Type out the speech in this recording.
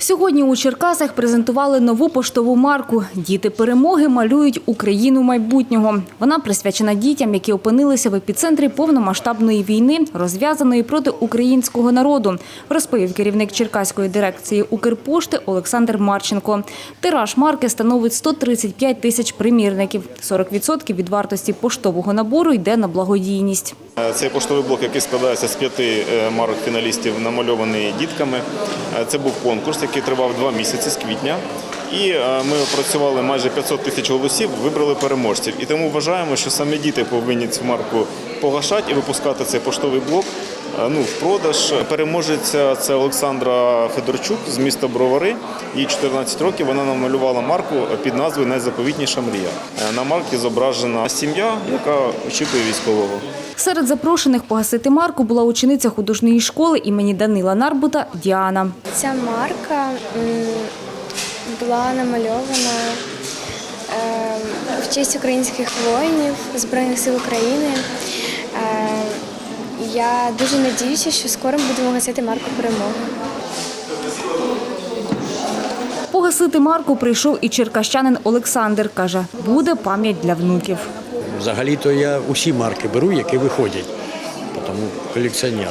Сьогодні у Черкасах презентували нову поштову марку Діти перемоги малюють Україну майбутнього. Вона присвячена дітям, які опинилися в епіцентрі повномасштабної війни, розв'язаної проти українського народу, розповів керівник Черкаської дирекції Укрпошти Олександр Марченко. Тираж марки становить 135 тисяч примірників. 40% від вартості поштового набору йде на благодійність. Е, Цей поштовий блок, який складається з п'яти е, марок фіналістів, намальований дітками. Е, Це був конкурс, який тривав два місяці з квітня. І ми опрацювали майже 500 тисяч голосів, вибрали переможців. І тому вважаємо, що саме діти повинні цю марку погашати і випускати цей поштовий блок ну, в продаж. Переможеця це Олександра Федорчук з міста Бровари. Їй 14 років. Вона намалювала марку під назвою Найзаповітніша мрія. Е, На марці зображена сім'я, яка очікує військового. Серед запрошених погасити марку була учениця художньої школи імені Данила Нарбута Діана. Ця марка була намальована е, в честь українських воїнів Збройних сил України. Я дуже надіюся, що скоро ми будемо гасити марку перемоги. Погасити марку прийшов і черкащанин Олександр. Каже, буде пам'ять для внуків. Взагалі-то я усі марки беру, які виходять, тому колекціонер.